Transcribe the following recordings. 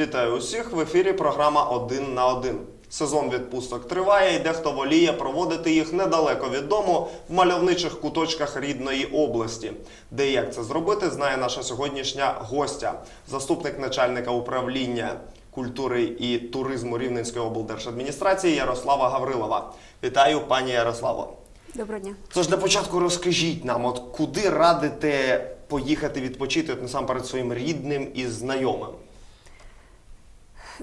Вітаю усіх в ефірі. Програма Один на один. Сезон відпусток триває, і дехто воліє проводити їх недалеко від дому в мальовничих куточках рідної області. Де і як це зробити, знає наша сьогоднішня гостя, заступник начальника управління культури і туризму Рівненської облдержадміністрації Ярослава Гаврилова. Вітаю, пані Ярославо. Доброго дня. Тож для початку розкажіть нам, от куди радите поїхати відпочити от насамперед своїм рідним і знайомим?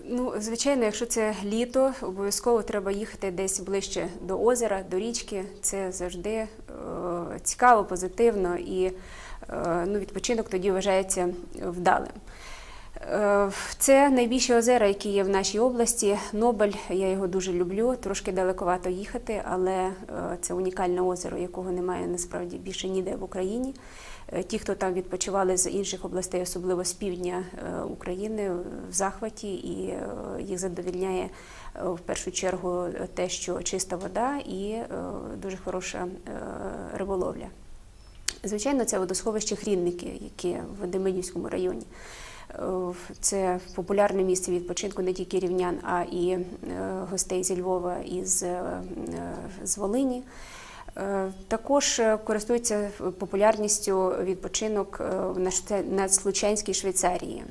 Ну, звичайно, якщо це літо, обов'язково треба їхати десь ближче до озера, до річки. Це завжди е, цікаво, позитивно і е, ну, відпочинок тоді вважається вдалим. Е, Це найбільші озера, які є в нашій області. Нобель, я його дуже люблю. Трошки далековато їхати, але е, це унікальне озеро, якого немає насправді більше ніде в Україні. Е, Ті, хто там відпочивали з інших областей, особливо з півдня е, України, в захваті, і е, їх задовільняє в першу чергу те, що чиста вода і дуже хороша риболовля. Звичайно, це водосховище Хрінники, яке в Демидівському районі. Це популярне місце відпочинку не тільки рівнян, а і гостей зі Львова і з, з Волині. Е, Також е, користується популярністю відпочинок е, в Наш- Надслучанській Швейцарії.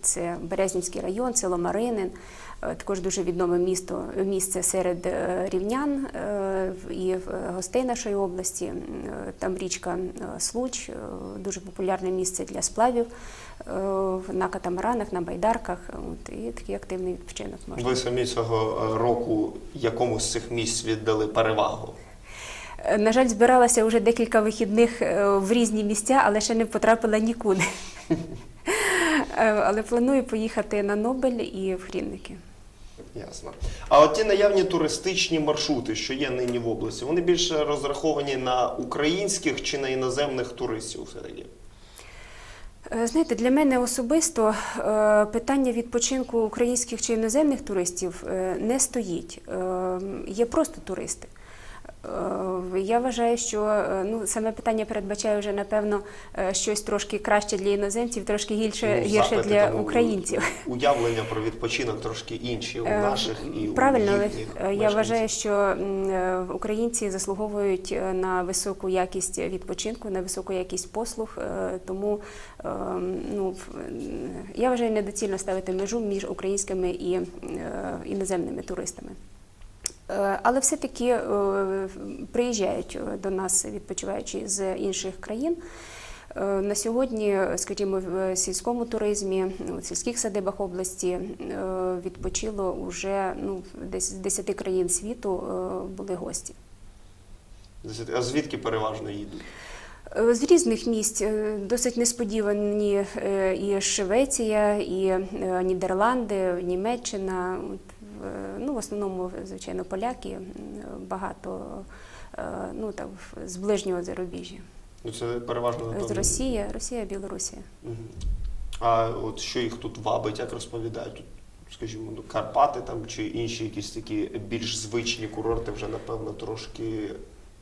Це Березнівський район, село Маринин. Також дуже відоме місто, місце серед рівнян і гостей нашої області. Там річка Случ, дуже популярне місце для сплавів на катамаранах, на байдарках. От, І такий активний відпочинок можна. Ви самі цього року якому з цих місць віддали перевагу? Е, На жаль, збиралася вже декілька вихідних е, в різні місця, але ще не потрапила нікуди. Е, Але планую поїхати на Нобель і в Хрінники. Ясно. А от ті наявні туристичні маршрути, що є нині в області, вони більше розраховані на українських чи на іноземних туристів все-таки? Е, Знаєте, для мене особисто питання відпочинку українських чи іноземних туристів не стоїть. Є просто туристи. Е, Я вважаю, що е, ну, саме питання передбачає вже, напевно, е, щось трошки краще для іноземців, трошки гірше, Ну, гірше для там, українців. Уявлення про відпочинок трошки інші у наших і Правильно, у їхніх я мешканців. вважаю, що українці заслуговують на високу якість відпочинку, на високу якість послуг. Тому ну, я вважаю недоцільно ставити межу між українськими і іноземними туристами. Е, Але все-таки е, приїжджають е, до нас відпочиваючи з інших країн. На сьогодні, скажімо, в сільському туризмі, ну, в сільських садибах області відпочило вже ну, десь з 10 країн світу були гості. А звідки переважно їдуть? З різних місць досить несподівані і Швеція, і Нідерланди, Німеччина. В- Ну, в основному, звичайно, поляки, багато е, ну, там, з ближнього зарубіжжя. Ну це переважно З. Росії, Росія, Білорусія. А от що їх тут вабить, як розповідають? Тут, скажімо, ну, Карпати там чи інші якісь такі більш звичні курорти вже, напевно, трошки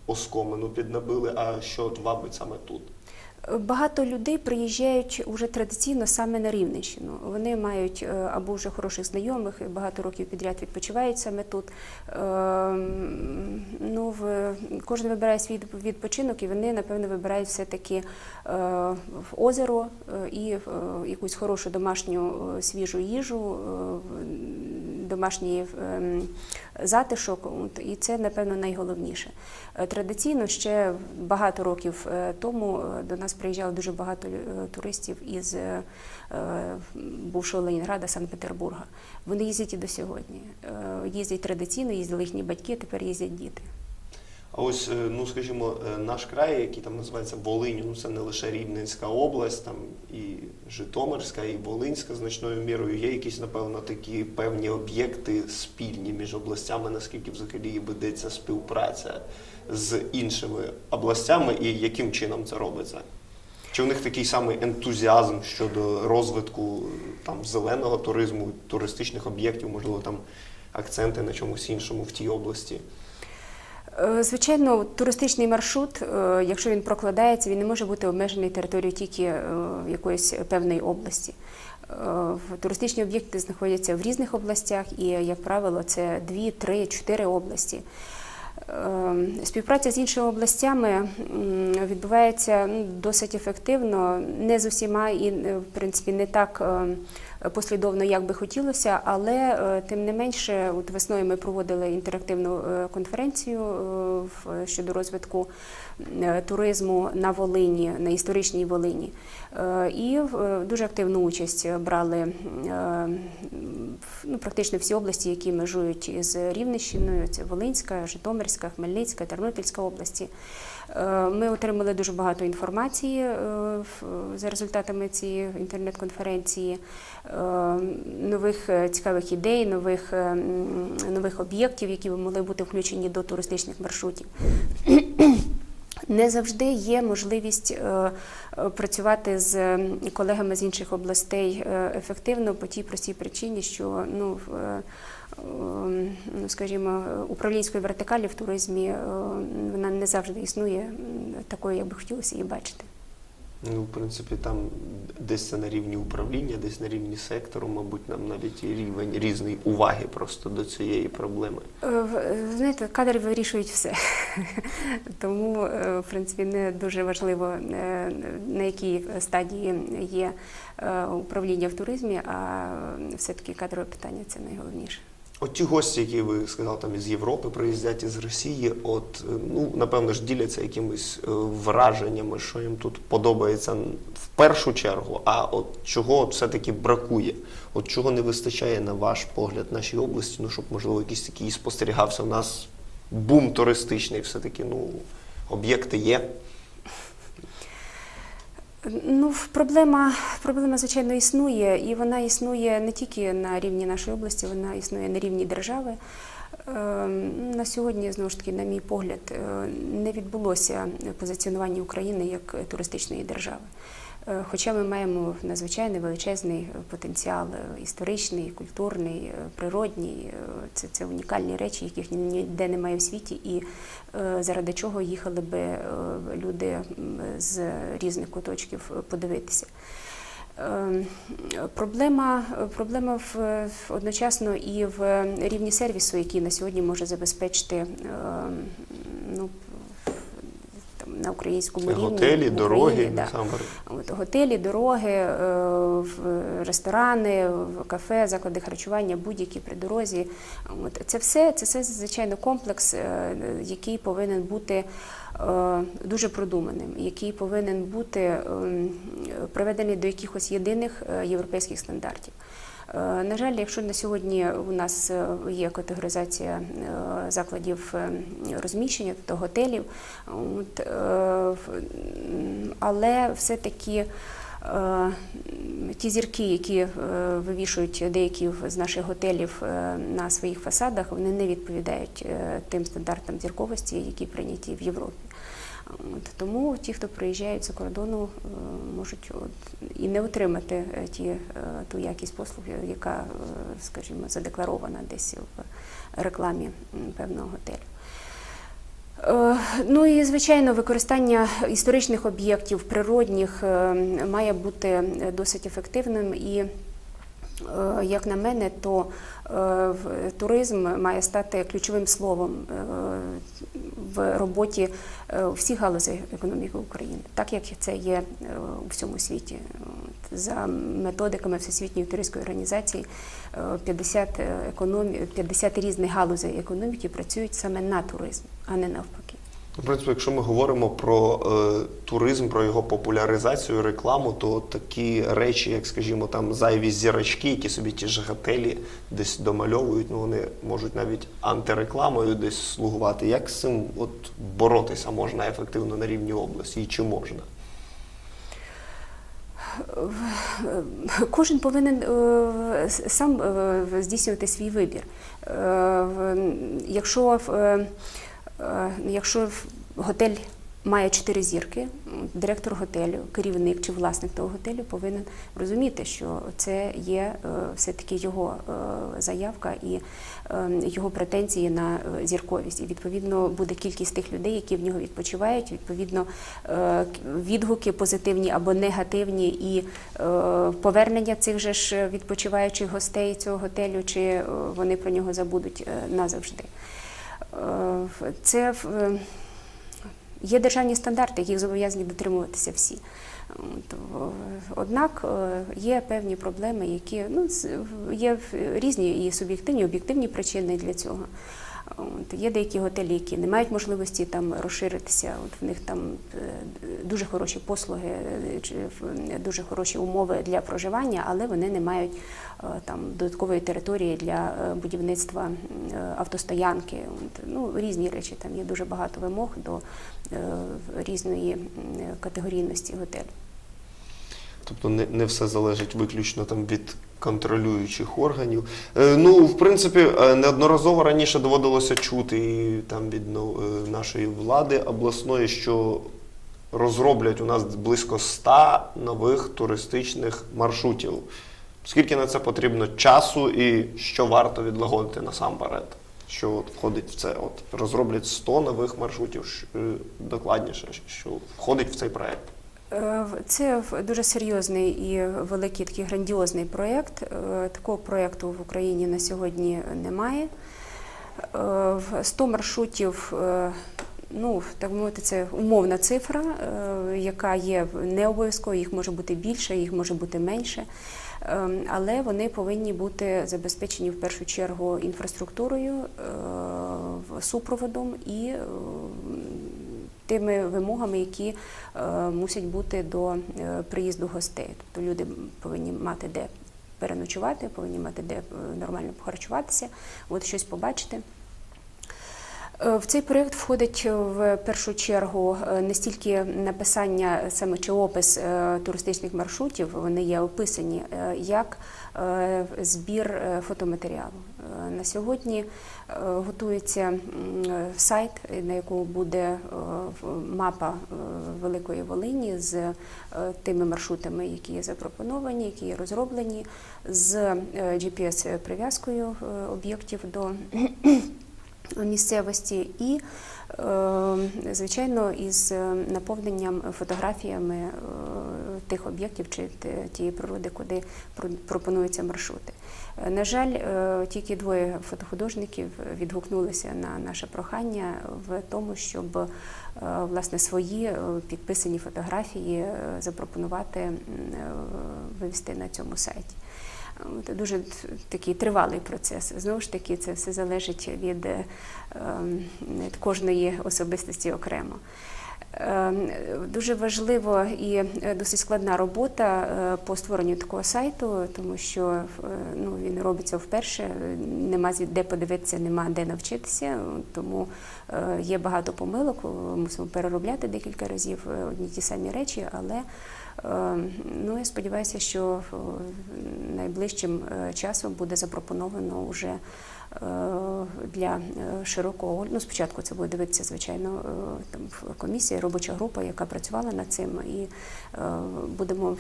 оскомину піднабили. А що от вабить саме тут? Багато людей приїжджають уже традиційно саме на Рівненщину. Вони мають е, або вже хороших знайомих, багато років підряд відпочивають саме тут. Ем, Ну, кожен вибирає свій відпочинок, і вони, напевно, вибирають все-таки озеро е, і в е, якусь хорошу домашню е, свіжу їжу, е, в- домашній затишок. І це, напевно, найголовніше. Е, Традиційно ще багато років е, тому е, до нас приїжджало дуже багато е, туристів із е, е, бувшого Ленінграда, Санкт-Петербурга. Вони їздять і до сьогодні. Е, Їздять традиційно, їздили їхні батьки, тепер їздять діти. А ось, е, ну скажімо, е, наш край, який там називається Волинь, ну це не лише Рівненська область, там і Житомирська, і Волинська значною мірою. Є якісь, напевно, такі певні об'єкти спільні між областями, наскільки взагалі ведеться співпраця з іншими областями, і яким чином це робиться? Чи в них такий самий ентузіазм щодо розвитку там зеленого туризму, туристичних об'єктів, можливо, там акценти на чомусь іншому в тій області? Е, Звичайно, туристичний маршрут, е, якщо він прокладається, він не може бути обмежений територією тільки е, якоїсь певної області. Туристичні об'єкти знаходяться в різних областях, і, як правило, це 2, 3, 4 області. Співпраця з іншими областями відбувається ну, досить ефективно, не з усіма і в принципі не так послідовно, як би хотілося, але е, тим не менше, от весною ми проводили інтерактивну е, конференцію е, щодо розвитку туризму на Волині, на історичній Волині. І дуже активну участь брали ну, практично всі області, які межують із Рівненщиною. Це Волинська, Житомирська, Хмельницька, Тернопільська області. Е, Ми отримали дуже багато інформації е, за результатами цієї інтернет-конференції, е, нових цікавих ідей, нових, нових об'єктів, які могли бути включені до туристичних маршрутів. Не завжди є можливість е, е, працювати з колегами з інших областей е, ефективно по тій простій причині, що ну, ем, ну, скажімо, управлінської вертикалі в туризмі вона не завжди існує такою, як би хотілося її бачити. Ну, в принципі, там десь це на рівні управління, десь на рівні сектору, мабуть, нам навіть рівень різної уваги просто до цієї проблеми. Е, Знаєте, кадри вирішують все. Тому, е, в принципі, не дуже важливо, е, на якій стадії є управління в туризмі, а все-таки кадрове питання це найголовніше. От ті гості, які ви сказали, там із Європи приїздять із Росії, от е, ну напевно ж діляться якимись е, враженнями, що їм тут подобається в першу чергу. А от чого от все-таки бракує? От чого не вистачає на ваш погляд нашій області? Ну щоб можливо якийсь такий спостерігався у нас бум туристичний, все таки ну об'єкти є. Ну, проблема, проблема, звичайно, існує, і вона існує не тільки на рівні нашої області, вона існує на рівні держави. Е, На сьогодні, знову ж таки, на мій погляд, е, не відбулося позиціонування України як туристичної держави. Е, Хоча ми маємо надзвичайний величезний потенціал е, історичний, культурний, е, природній. Е, Це, це унікальні речі, яких ніде немає в світі, і е, заради чого їхали би е, люди з різних куточків е, подивитися. Е, Проблема, проблема в, одночасно і в рівні сервісу, який на сьогодні може забезпечити е, там, на українському Це рівні. готелі, дороги, да. От, готелі, дороги, е, ресторани, кафе, заклади харчування, будь-які при дорозі. От, це все, це все, звичайно, комплекс, е, який повинен бути е, дуже продуманим, який повинен бути ем, приведений до якихось єдиних європейських стандартів. Е, На жаль, якщо на сьогодні у нас е, є категоризація е, закладів розміщення, тобто готелів, але все-таки ті зірки, які вивішують деякі з наших готелів на своїх фасадах, вони не відповідають тим стандартам зірковості, які прийняті в Європі. От, тому ті, хто приїжджають за кордону, е, можуть от, і не отримати е, ті, е, ту якість послуг, яка, скажімо, задекларована десь в рекламі певного готелю. Ну і звичайно, використання історичних об'єктів, природних має бути досить ефективним і. Е, Як на мене, то е, туризм має стати ключовим словом е, в роботі всіх галузей економіки України, так як це є у всьому світі. За методиками Всесвітньої туристської організації е, 50, економі... 50 різних галузей економіки працюють саме на туризм, а не навпаки. В принципі, якщо ми говоримо про е, туризм, про його популяризацію, рекламу, то такі речі, як, скажімо, там зайві зірочки, які собі ті ж готелі десь домальовують, ну вони можуть навіть антирекламою десь слугувати. Як з цим от боротися можна ефективно на рівні області і чи можна? Кожен повинен е, сам е, здійснювати свій вибір. Е, Якщо, якщо готель має чотири зірки, директор готелю, керівник чи власник того готелю повинен розуміти, що це є е, все-таки його е, заявка і е, його претензії на е, зірковість. І відповідно буде кількість тих людей, які в нього відпочивають. Відповідно, е, відгуки позитивні або негативні, і е, повернення цих же ж відпочиваючих гостей цього готелю, чи е, вони про нього забудуть е, назавжди. Е, Це Є державні стандарти, яких зобов'язані дотримуватися всі. Однак е, є певні проблеми, які ну, є різні і суб'єктивні, і об'єктивні причини для цього. От, є деякі готелі, які не мають можливості там розширитися. От в них там е, дуже хороші послуги, е, дуже хороші умови для проживання, але вони не мають е, там додаткової території для будівництва автостоянки. От, ну, різні речі. Там є дуже багато вимог до різної категорійності готелю. Тобто не, не все залежить виключно там від контролюючих органів. Е, ну, в принципі, е, неодноразово раніше доводилося чути і там від е, нашої влади обласної, що розроблять у нас близько 100 нових туристичних маршрутів. Скільки на це потрібно часу і що варто відлагодити насамперед? Що входить в це? От розроблять 100 нових маршрутів, докладніше, що входить в цей проект. Е, Це дуже серйозний і великий такий грандіозний проєкт. Е, Такого проєкту в Україні на сьогодні немає. Е, 100 маршрутів, е, ну так мовити, це умовна цифра, яка є не обов'язково, їх може бути більше, їх може бути менше. Е, Але вони повинні бути забезпечені в першу чергу інфраструктурою, супроводом і тими вимогами, які е, мусять бути до е, приїзду гостей. Тобто люди повинні мати де переночувати, повинні мати де е, нормально похарчуватися, от щось побачити. В цей проєкт входить в першу чергу не стільки написання саме чи опис туристичних маршрутів, вони є описані, як збір фотоматеріалу. Е, На сьогодні е, готується сайт, на якому буде е, мапа Великої Волині з тими маршрутами, які є запропоновані, які є розроблені, з GPS-прив'язкою об'єктів до місцевості і, звичайно, із е, наповненням фотографіями е, тих об'єктів чи тієї природи, куди про- пропонуються маршрути. Е, На жаль, е, тільки двоє фотохудожників відгукнулися на наше прохання в тому, щоб е, власне свої е, підписані фотографії е, запропонувати е, вивести на цьому сайті. Це дуже такий тривалий процес. Знову ж таки, це все залежить від, е, ем, кожної особистості окремо. Ем, Дуже важливо і е, досить складна робота е, по створенню такого сайту, тому що ну, він робиться вперше, нема де подивитися, нема де навчитися, тому є багато помилок, мусимо переробляти декілька разів одні ті самі речі, але Ну, я сподіваюся, що е, найближчим е, часом буде запропоновано вже е, для широкого. Ну, спочатку це буде дивитися, звичайно, там комісія, робоча група, яка працювала над цим, і будемо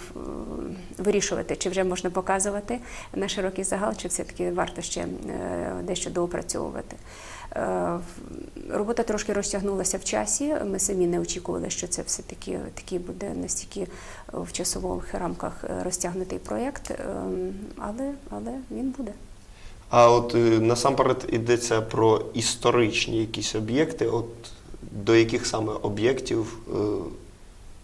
вирішувати, чи вже можна показувати на широкий загал, чи все-таки варто ще дещо доопрацьовувати. Е, Робота трошки розтягнулася в часі. Ми самі не очікували, що це все таки такий буде настільки в часових рамках е, розтягнутий проєкт, ем, але, але він буде. А от е, насамперед йдеться про історичні якісь об'єкти, от до яких саме об'єктів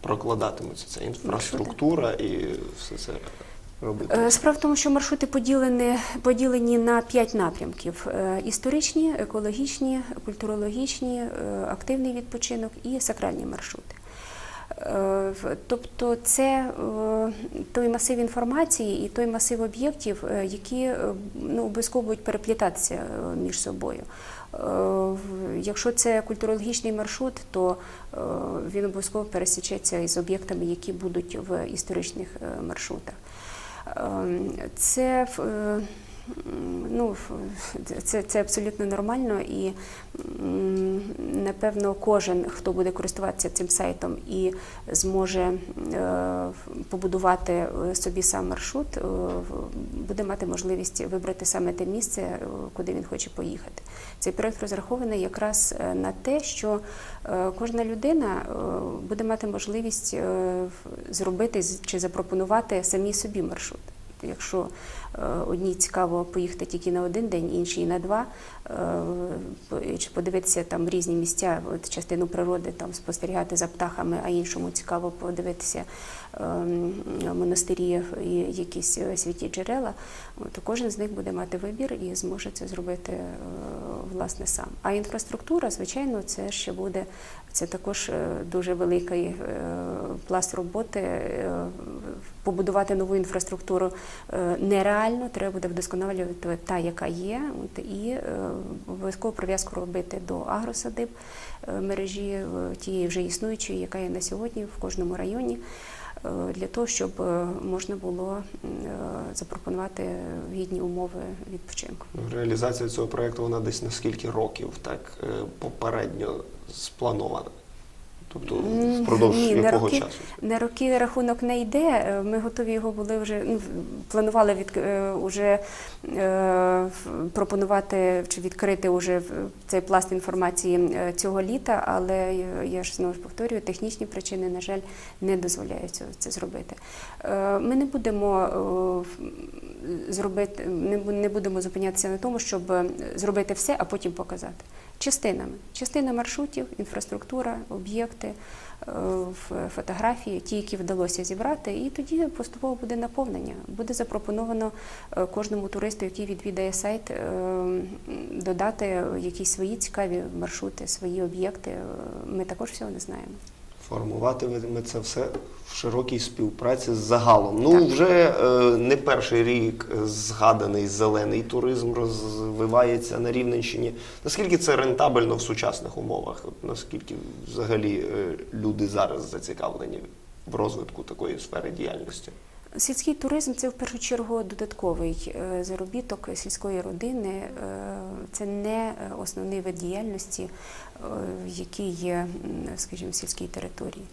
прокладатиметься ця інфраструктура і все це робити. Е, Справа в тому, що маршрути поділені, поділені на п'ять напрямків: Е, історичні, екологічні, культурологічні, е, активний відпочинок і сакральні маршрути. Тобто це той масив інформації і той масив об'єктів, які ну, обов'язково будуть переплітатися між собою. Якщо це культурологічний маршрут, то він обов'язково пересічеться із об'єктами, які будуть в історичних маршрутах. Ем, Це е, Ну, це, це абсолютно нормально, і напевно кожен, хто буде користуватися цим сайтом і зможе е, побудувати е, собі сам маршрут, е, буде мати можливість вибрати саме те місце, куди він хоче поїхати. Цей проект розрахований якраз на те, що кожна людина буде мати можливість зробити чи запропонувати самі собі маршрут. Якщо одній цікаво поїхати тільки на один день, іншій на два, е, чи подивитися там різні місця, частину природи, там спостерігати за птахами, а іншому цікаво подивитися ем, монастирі і якісь е, святі джерела, то кожен з них буде мати вибір і зможе це зробити е, власне сам. А інфраструктура, звичайно, це ще буде це також е, дуже великий е, пласт роботи. Е, Побудувати нову інфраструктуру нереально, треба буде вдосконалювати та, яка є, і обов'язково прив'язку робити до агросадиб мережі тієї вже існуючої, яка є на сьогодні в кожному районі, для того, щоб е, можна було е, запропонувати гідні умови відпочинку. Реалізація цього проекту вона десь на скільки років так е, попередньо спланована? Тобто впродовж ні, на якого роки- часу? На роки рахунок не йде. Е, Ми готові його були вже ну, планували від е, уже е, пропонувати чи відкрити уже цей пласт інформації е, цього літа, але я ж знову ж повторюю, технічні причини, на жаль, не дозволяють це зробити. Е, Ми не будемо е, зробити, не не будемо зупинятися на тому, щоб зробити все, а потім показати. Частинами. Частина маршрутів, інфраструктура, об'єкти, е, фотографії, ті, які вдалося зібрати, і тоді поступово буде наповнення. Буде запропоновано е, кожному туристу, який відвідає сайт, е, додати якісь свої цікаві маршрути, свої об'єкти. Ми також всього не знаємо. Формуватиме це все в широкій співпраці з загалом. Ну, Так. вже е, не перший рік згаданий зелений туризм розвивається на Рівненщині. Наскільки це рентабельно в сучасних умовах? От наскільки взагалі е, люди зараз зацікавлені в розвитку такої сфери діяльності? Сільський туризм це в першу чергу додатковий е, заробіток сільської родини. Е, Це не основний вид діяльності, е, який є, скажімо, в сільській території.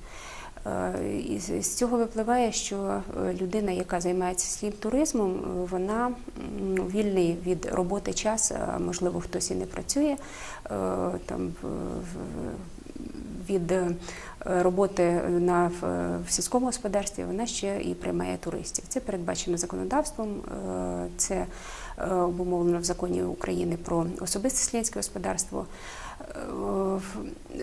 Е, І з- цього випливає, що е, людина, яка займається сільським туризмом, е, вона вільний від роботи час, можливо, хтось і не працює там від роботи на в, сільському господарстві, вона ще і приймає туристів. Це передбачено законодавством. Це обумовлено в законі України про особисте селянське господарство. Е,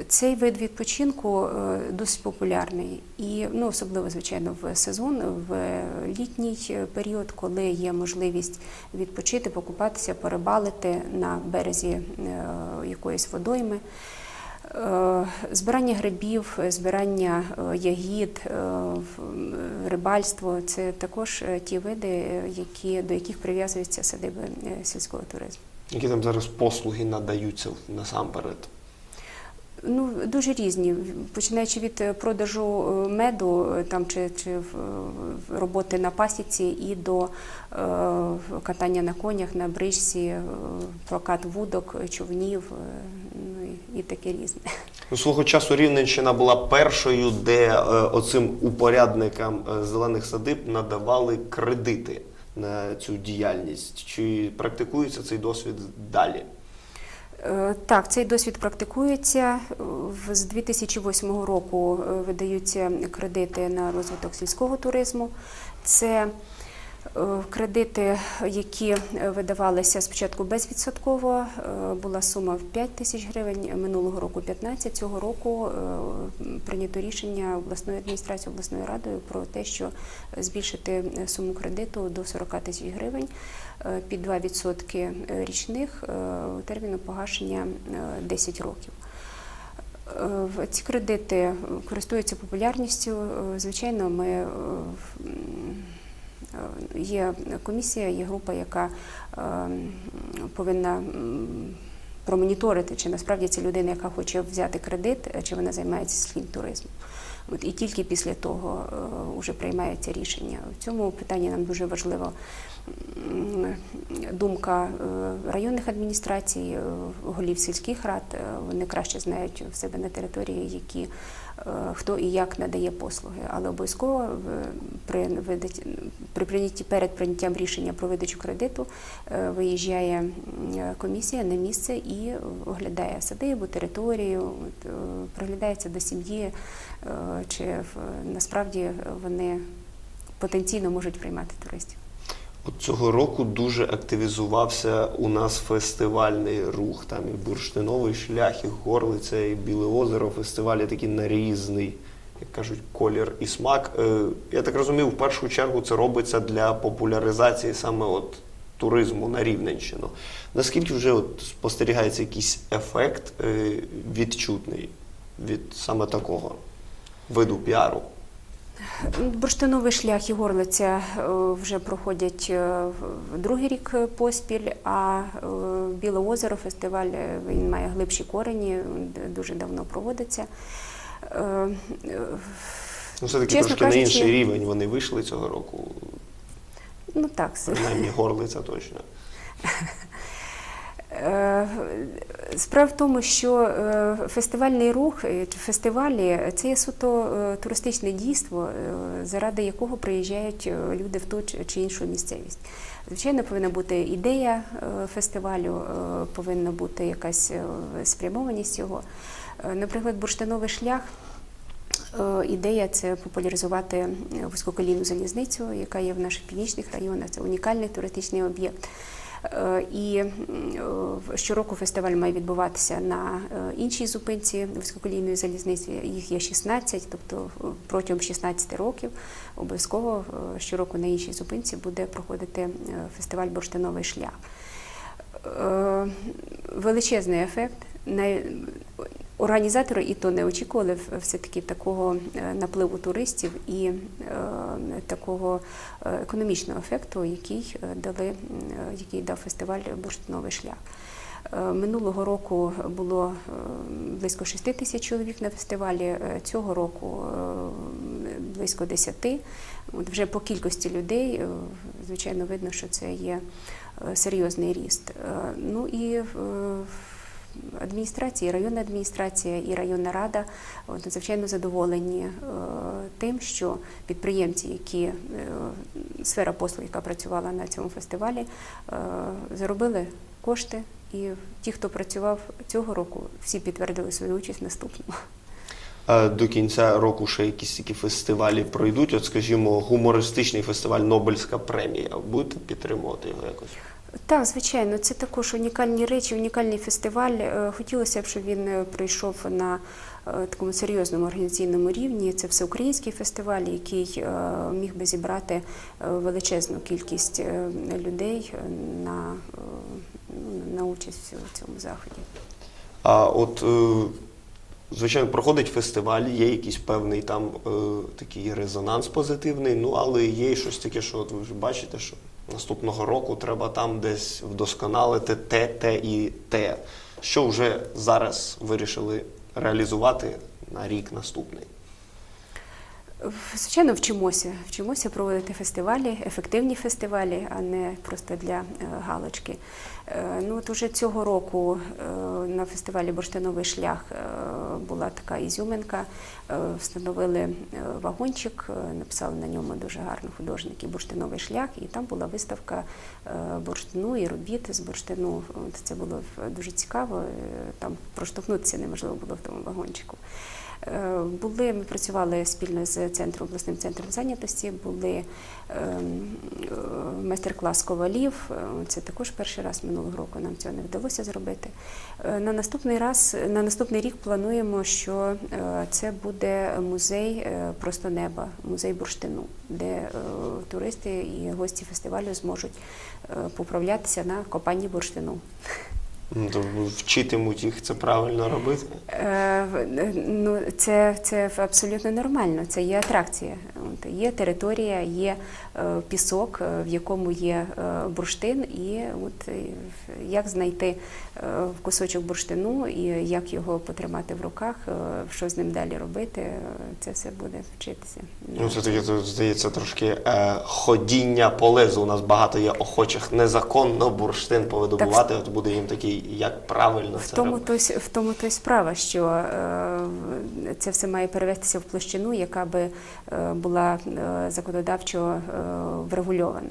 Цей вид відпочинку е, досить популярний і ну, особливо, звичайно, в сезон, в літній період, коли є можливість відпочити, покупатися, порибалити на березі е, якоїсь водойми. Збирання грибів, збирання ягід, рибальство це також ті види, які, до яких прив'язуються садиби сільського туризму. Які там зараз послуги надаються насамперед? Ну, дуже різні, починаючи від е, продажу е, меду е, там, чи, чи роботи на пасіці і до е, катання на конях, на бричці, е, прокат вудок, човнів, ну, і, і таке різне. Ну, свого часу Рівненщина була першою, де е, оцим упорядникам зелених садиб надавали кредити на цю діяльність. Чи практикується цей досвід далі? Е, Так, цей досвід практикується. З 2008 року е, видаються кредити на розвиток сільського туризму. Це кредити, які е, видавалися спочатку безвідсотково. Е, Була сума в 5 тисяч гривень, минулого року 15. Цього року е, прийнято рішення обласної адміністрації, обласною радою про те, що збільшити е, суму кредиту до 40 тисяч гривень е, під 2% річних е, терміну погашення е, 10 років. Е, Ці кредити е, користуються популярністю. Е, Звичайно, ми е, е, є комісія, є група, яка е, повинна промоніторити, чи насправді це людина, яка хоче взяти кредит, е, чи вона займається сільським туризмом. От і тільки після того вже приймається рішення. В цьому питанні нам дуже важливо м, думка е, районних адміністрацій, е, голів сільських рад. Е, Вони краще знають в себе на території, які е, хто і як надає послуги. Але обов'язково при при прийнятті перед прийняттям рішення про видачу кредиту е, виїжджає комісія на місце і оглядає садибу, територію, е, приглядається до сім'ї, е, чи насправді вони потенційно можуть приймати туристів. Цього року дуже активізувався у нас фестивальний рух. Там і бурштиновий шлях, і горлиця, і біле озеро. Фестивалі такі на різний, як кажуть, колір і смак. Е, Я так розумію, в першу чергу це робиться для популяризації саме от туризму на Рівненщину. Наскільки вже от спостерігається якийсь ефект е, відчутний від саме такого виду піару? Бурштиновий шлях і горлиця е, вже проходять е, другий рік поспіль, а е, Біле озеро фестиваль він має глибші корені, дуже давно проводиться. Ну, все-таки трошки на інший рівень вони вийшли цього року. Ну так, Принаймні горлиця точно. Е, Справа в тому, що е, фестивальний рух, е, чи фестивалі це є суто туристичне дійство, заради якого приїжджають люди в ту чи- іншу місцевість. Звичайно, повинна бути ідея фестивалю, повинна бути якась спрямованість його. Наприклад, бурштиновий шлях. Ідея це популяризувати вузькоколійну залізницю, яка є в наших північних районах. Це унікальний туристичний об'єкт. Е, І е, щороку фестиваль має відбуватися на е, іншій зупинці вузькоколійної залізниці. Їх є 16, тобто протягом 16 років обов'язково щороку на іншій зупинці буде проходити фестиваль Бурштиновий шлях. Величезний ефект. Організатори і то не очікували все-таки такого е, напливу туристів і е, такого е, економічного ефекту, який дали, який дав фестиваль Бурштиновий шлях. Минулого року було близько 6 тисяч чоловік на фестивалі. Цього року близько 10. От вже по кількості людей, звичайно, видно, що це є серйозний ріст. Ну і е, адміністрація, і районна адміністрація і районна рада от, звичайно задоволені е, тим, що підприємці, які е, сфера послуг, яка працювала на цьому фестивалі, е, заробили кошти. І ті, хто працював цього року, всі підтвердили свою участь наступного. До кінця року ще якісь такі фестивалі пройдуть. От, скажімо, гумористичний фестиваль Нобельська премія. Будете підтримувати його якось? Так, звичайно, це також унікальні речі, унікальний фестиваль. Е, Хотілося б, щоб він е, пройшов на е, такому серйозному організаційному рівні. Це всеукраїнський фестиваль, який міг би зібрати величезну кількість людей на, ну, на участь у цьому заході. А от, звичайно, проходить фестиваль, є якийсь певний там такий резонанс позитивний, ну але є щось таке, що от ви вже бачите, що наступного року треба там десь вдосконалити те, те і те. Що вже зараз вирішили реалізувати на рік наступний? Звичайно, вчимося. Вчимося проводити фестивалі, ефективні фестивалі, а не просто для е, галочки. Е, Ну, от уже цього року е, на фестивалі Бурштиновий шлях була така ізюминка. Встановили вагончик, написали на ньому дуже гарно художники Бурштиновий шлях, і там була виставка бурштину і робіт з бурштину. Це було дуже цікаво. Там проштовхнутися неможливо було в тому вагончику. Е, Були, ми працювали спільно з центром, обласним центром зайнятості, були ем, е, майстер-клас ковалів. Е, Це також перший раз минулого року нам цього не вдалося зробити. На наступний раз, на наступний рік плануємо, що це буде музей просто неба, музей бурштину, де туристи і гості фестивалю зможуть поправлятися на копанні бурштину. То вчитимуть їх це правильно робити. Е, Ну, це, це абсолютно нормально. Це є атракція. От, є територія, є е, пісок, е, в якому є е, бурштин, і от е, як знайти е, кусочок бурштину і як його потримати в руках, е, що з ним далі робити, е, це все буде вчитися. Ну, це таке, здається, трошки е, ходіння по лезу. У нас багато є охочих незаконно бурштин повидобувати. От буде їм такий, як правильно В це тому, робити. то, й- в тому то й справа, що е, це все має перевестися в площину, яка би е, була е, законодавчо е, врегульована.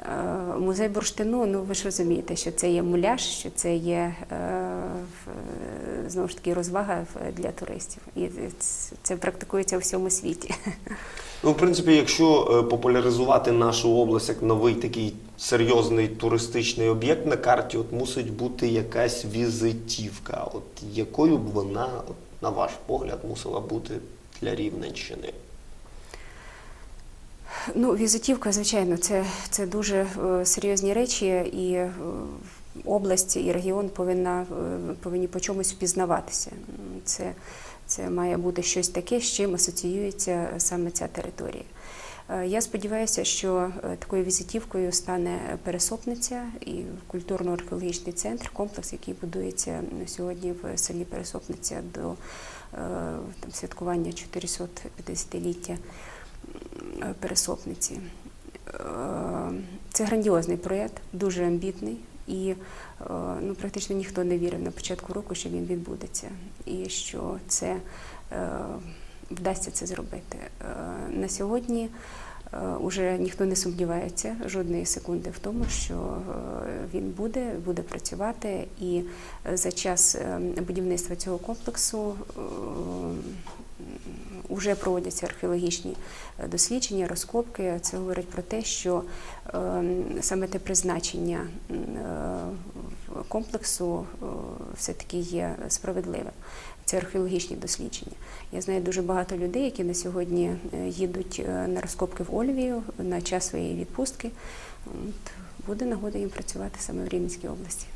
Е, Музей бурштину, ну ви ж розумієте, що це є муляж, що це є е, в- знову ж таки розвага для туристів. І це- це практикується у всьому світі. Ну, в принципі, якщо е, популяризувати нашу область як новий такий серйозний туристичний об'єкт на карті, от мусить бути якась візитівка. От якою б вона, от, на ваш погляд, мусила бути для Рівненщини? Ну, візитівка, звичайно, це, це дуже е, серйозні речі, і е, область і регіон повинна, е, повинні по чомусь впізнаватися. Це, це має бути щось таке, з чим асоціюється саме ця територія. Е, Я сподіваюся, що е, такою візитівкою стане Пересопниця і культурно-археологічний центр, комплекс, який будується сьогодні в селі Пересопниця до е, там, святкування 450-ліття е, пересопниці. Це грандіозний проєкт, дуже амбітний, і ну, практично ніхто не вірив на початку року, що він відбудеться, і що це вдасться це зробити. Е, На сьогодні е, уже ніхто не сумнівається жодної секунди в тому, що е, він буде, буде працювати, і е, за час е, будівництва цього комплексу вже проводяться археологічні е, дослідження, розкопки. Це говорить про те, що е, саме те призначення е, комплексу е, все-таки є справедливим. Це археологічні дослідження. Я знаю дуже багато людей, які на сьогодні е, їдуть е, на розкопки в Ольвію на час своєї відпустки. Буде нагода їм працювати саме в Рівненській області.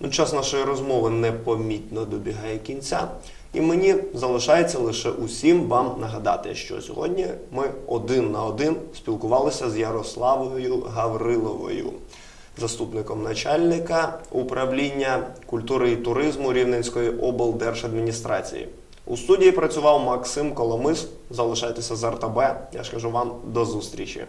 Ну, час нашої розмови непомітно добігає кінця, і мені залишається лише усім вам нагадати, що сьогодні ми один на один спілкувалися з Ярославою Гавриловою, заступником начальника управління культури і туризму Рівненської облдержадміністрації. У студії працював Максим Коломис. Залишайтеся з РТБ. Я ж кажу вам до зустрічі.